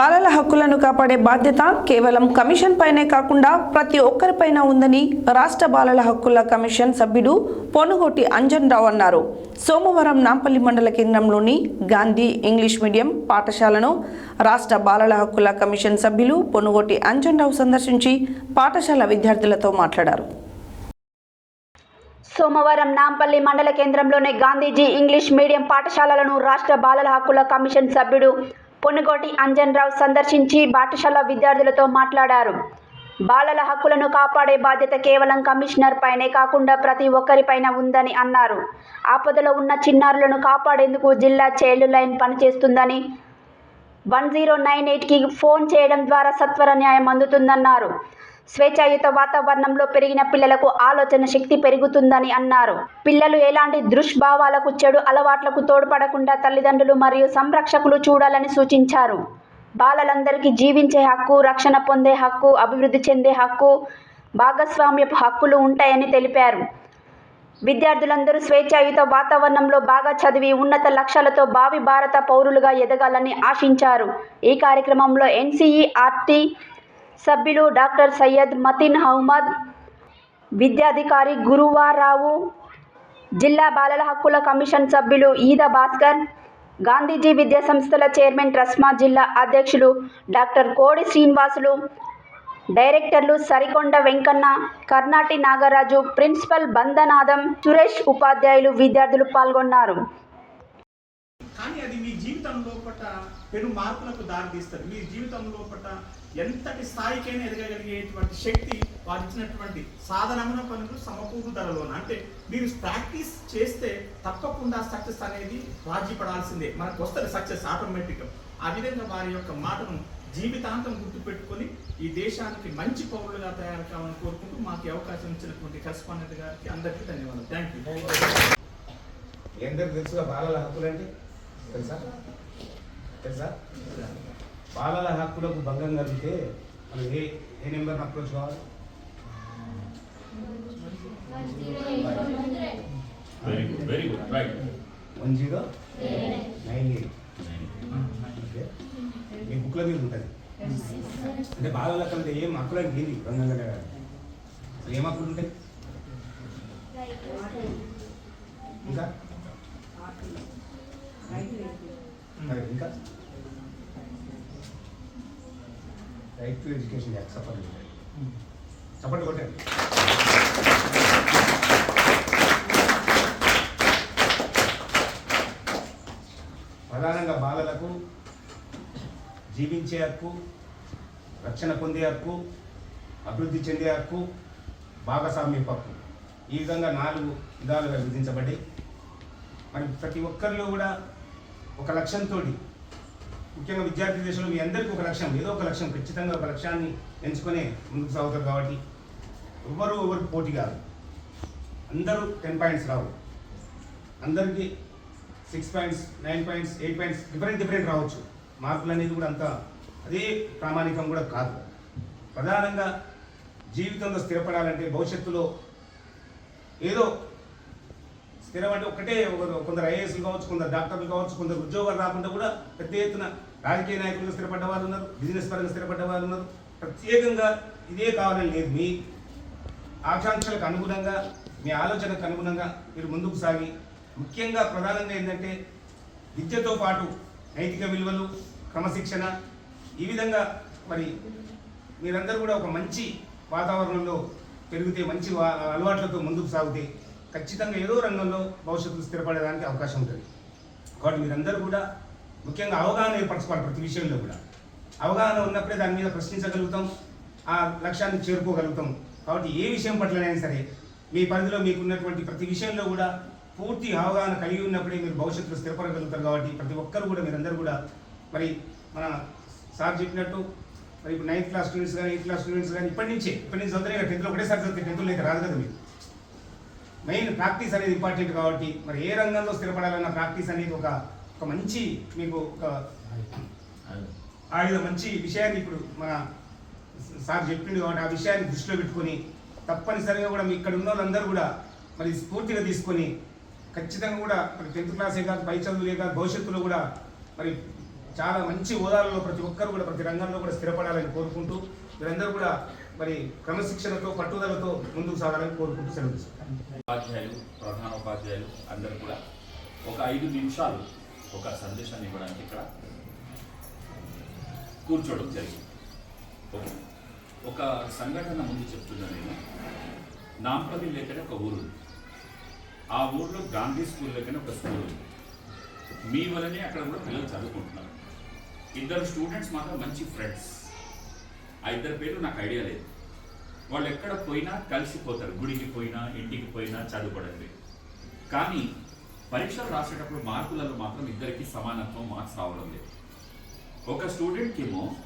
బాలల హక్కులను కాపాడే బాధ్యత కేవలం కమిషన్ పైనే కాకుండా ప్రతి ఒక్కరిపైన ఉందని రాష్ట్ర బాలల హక్కుల కమిషన్ సభ్యుడు పొనుగోటి అంజన్ రావు అన్నారు. సోమవారం నాంపల్లి మండల కేంద్రంలోని గాంధీ ఇంగ్లీష్ మీడియం పాఠశాలను రాష్ట్ర బాలల హక్కుల కమిషన్ సభ్యులు పొనుగోటి అంజన్ రావు సందర్శించి పాఠశాల విద్యార్థులతో మాట్లాడారు. సోమవారం నాంపల్లి మండల కేంద్రంలోని గాంధీజీ ఇంగ్లీష్ మీడియం పాఠశాలలను రాష్ట్ర బాలల హక్కుల కమిషన్ సభ్యుడు పొన్నుగోటి అంజన్ రావు సందర్శించి పాఠశాల విద్యార్థులతో మాట్లాడారు. బాలల హక్కులను కాపాడే బాధ్యత కేవలం కమిషనర్ పైనే కాకుండా ప్రతి ఒక్కరిపైన ఉందని అన్నారు. ఆపదలో ఉన్న చిన్నారులను కాపాడేందుకు జిల్లా చైల్డ్ లైన్ పనిచేస్తుందని వన్ జీరో నైన్ ఎయిట్కి ఫోన్ చేయడం ద్వారా సత్వర న్యాయం అందుతుందన్నారు. స్వేచ్ఛాయుత వాతావరణంలో పెరిగిన పిల్లలకు ఆలోచన శక్తి పెరుగుతుందని అన్నారు. పిల్లలు ఎలాంటి దుష్భావాలకు చెడు అలవాట్లకు తోడ్పడకుండా తల్లిదండ్రులు మరియు సంరక్షకులు చూడాలని సూచించారు. బాలలందరికీ జీవించే హక్కు రక్షణ పొందే హక్కు అభివృద్ధి చెందే హక్కు భాగస్వామ్యపు హక్కులు ఉంటాయని తెలిపారు. విద్యార్థులందరూ స్వేచ్ఛాయుత వాతావరణంలో బాగా చదివి ఉన్నత లక్ష్యాలతో భావి భారత పౌరులుగా ఎదగాలని ఆశించారు. ఈ కార్యక్రమంలో ఎన్సీఈఆర్టీ సభ్యులు డాక్టర్ సయ్యద్ మతిన్ అహ్మద్ విద్యాధికారి గురువారావు జిల్లా బాలల హక్కుల కమిషన్ సభ్యులు ఈద భాస్కర్ గాంధీజీ విద్యా సంస్థల చైర్మన్ ట్రస్మా జిల్లా అధ్యక్షులు డాక్టర్ కోడి శ్రీనివాసులు డైరెక్టర్లు సరికొండ వెంకన్న కర్ణాటి నాగరాజు ప్రిన్సిపల్ బందనాదం సురేష్ ఉపాధ్యాయులు విద్యార్థులు పాల్గొన్నారు. కానీ అది మీ జీవితం లోపట పెను మార్పులకు దారితీస్తుంది. మీ జీవితం లోపట ఎంతటి స్థాయికైనా ఎదగగలిగేటువంటి శక్తి వారు ఇచ్చినటువంటి సాధనమైన పనులు సమకూరు ధరలోన. అంటే మీరు ప్రాక్టీస్ చేస్తే తప్పకుండా సక్సెస్ అనేది రాజీ పడాల్సిందే మనకు వస్తుంది సక్సెస్ ఆటోమేటిక్గా. ఆ విధంగా వారి యొక్క మాటను జీవితాంతం గుర్తుపెట్టుకొని ఈ దేశానికి మంచి పౌరులుగా తయారు కావాలని కోరుకుంటూ మాకు అవకాశం ఇచ్చినటువంటి కరస్పాండెంట్ గారికి అందరికీ ధన్యవాదాలు. థ్యాంక్ యూ ఎందరికి తెలుసుగా బాలల హక్కులండి తెలుసా? తెలుసా? బాలల హక్కులకు భంగం కలిగితే మనం ఏ ఏ నెంబర్ని అప్రోచ్ కావాలి? Very good, very good, right. One zero nine eight okay మీ బుక్లో మీద ఉంటుంది. అంటే బాలల హక్కులు అంటే ఏం హక్కులు అంటే ఏంటి భంగం కలిగాలి? అసలు ఏం హక్కులు ఉంటాయి? ఇంకా? మరి ఇంకా? Right to education act support support కొట్టండి. ప్రధానంగా బాలలకు జీవించే హక్కు రక్షణ పొందే హక్కు అభివృద్ధి చెందే హక్కు భాగస్వామ్య హక్కు. ఈ విధంగా నాలుగు విధాలుగా విధించబడ్డాయి మరి ప్రతి ఒక్కరిలో కూడా ఒక లక్ష్యంతో ముఖ్యంగా విద్యార్థి దశలో మీ అందరికీ ఒక లక్ష్యం ఏదో ఒక లక్ష్యం ఖచ్చితంగా ఒక లక్ష్యాన్ని ఎంచుకొని ముందుకు సాగుతారు కాబట్టి ఎవరు ఎవరికి పోటీ కాదు. అందరూ టెన్ పాయింట్స్ రావు. అందరికీ six points nine points eight points different different రావచ్చు. మార్కులు అనేది కూడా అంత అదే ప్రామాణికం కూడా కాదు. ప్రధానంగా జీవితంలో స్థిరపడాలంటే భవిష్యత్తులో ఏదో స్థిరం అంటే ఒకటే ఒకరు కొందరు ఐఏఎస్లు కావచ్చు కొందరు డాక్టర్లు కావచ్చు కొందరు ఉద్యోగాలు రాకుండా కూడా పెద్ద ఎత్తున రాజకీయ నాయకులుగా స్థిరపడ్డ వాళ్ళు ఉన్నారు బిజినెస్ పరంగా స్థిరపడ్డ వాళ్ళు ఉన్నారు ప్రత్యేకంగా ఇదే కావాలని లేదు. మీ ఆకాంక్షలకు అనుగుణంగా మీ ఆలోచనకు అనుగుణంగా మీరు ముందుకు సాగి ముఖ్యంగా ప్రధానంగా ఏంటంటే విద్యతో పాటు నైతిక విలువలు క్రమశిక్షణ ఈ విధంగా మరి మీరందరూ కూడా ఒక మంచి వాతావరణంలో పెరిగితే మంచి వా- అలవాట్లతో ముందుకు సాగితే ఖచ్చితంగా ఏదో రంగంలో భవిష్యత్తు స్థిరపడడానికి అవకాశం ఉంటుంది. కాబట్టి మీరందరూ కూడా ముఖ్యంగా అవగాహన ఏర్పరచుకోవాలి ప్రతి విషయంలో కూడా. అవగాహన ఉన్నప్పుడే దాని మీద ప్రశ్నించగలుగుతాం ఆ లక్ష్యాన్ని చేరుకోగలుగుతాం. కాబట్టి ఏ విషయం పట్లనైనా సరే మీ పరిధిలో మీకు ఉన్నటువంటి ప్రతి విషయంలో కూడా పూర్తి అవగాహన కలిగి ఉన్నప్పుడే మీరు భవిష్యత్తులో స్థిరపడగలుగుతారు కాబట్టి ప్రతి ఒక్కరు కూడా మీరందరూ కూడా మరి మన సార్ చెప్పినట్టు మరి ఇప్పుడు నైన్త్ క్లాస్ స్టూడెంట్స్ కానీ ఎయిత్ క్లాస్ స్టూడెంట్స్ కానీ ఇప్పటి నుంచే ఇప్పటి నుంచి చదువుతారే టెన్త్లో ఒకటేసారి చదివితే టెన్త్లో అయితే రాదు కదా మీరు. మెయిన్ ప్రాక్టీస్ అనేది ఇంపార్టెంట్ కాబట్టి మరి ఏ రంగంలో స్థిరపడాలన్న ప్రాక్టీస్ అనేది ఒక ఒక మంచి మీకు ఒక ఆయుధ మంచి విషయాన్ని ఇప్పుడు మన సార్ చెప్పిండు కాబట్టి ఆ విషయాన్ని దృష్టిలో పెట్టుకొని తప్పనిసరిగా కూడా మీ ఇక్కడ ఉన్న వాళ్ళందరూ కూడా మరి స్ఫూర్తిగా తీసుకొని ఖచ్చితంగా కూడా మరి టెన్త్ క్లాసే కాదు పై చదువులే కాదు భవిష్యత్తులో కూడా మరి చాలా మంచి హోదాలలో ప్రతి ఒక్కరు కూడా ప్రతి రంగంలో కూడా స్థిరపడాలని కోరుకుంటూ మీరందరూ కూడా మరి క్రమశిక్షణతో పట్టుదలతో ముందుకు సాగాలని కోరుకుంటూ సెలవు. ఉపాధ్యాయులు ప్రధాన ఉపాధ్యాయులు అందరూ కూడా ఒక ఐదు నిమిషాలు ఒక సందేశాన్ని ఇవ్వడానికి ఇక్కడ కూర్చోవడం జరిగింది. ఓకే? ఒక సంఘటన ముందు చెప్తున్నా నేను. నాంపల్లి లేకనే ఒక ఊరు ఉంది. ఆ ఊర్లో గాంధీ స్కూల్ లేకనే ఒక స్కూల్ ఉంది. మీ వల్లనే అక్కడ కూడా పిల్లలు చదువుకుంటున్నారు. ఇద్దరు స్టూడెంట్స్ మాత్రం మంచి ఫ్రెండ్స్ ఆ ఇద్దరు పేర్లు నాకు ఐడియా లేదు. వాళ్ళు ఎక్కడ పోయినా కలిసిపోతారు. గుడికి పోయినా ఇంటికి పోయినా చదువుకోవడానికి. కానీ పరీక్షలు రాసేటప్పుడు మార్కులలో మాత్రం ఇద్దరికి సమానత్వం మార్క్స్ రావడం లేదు. ఒక స్టూడెంట్కి ఏమో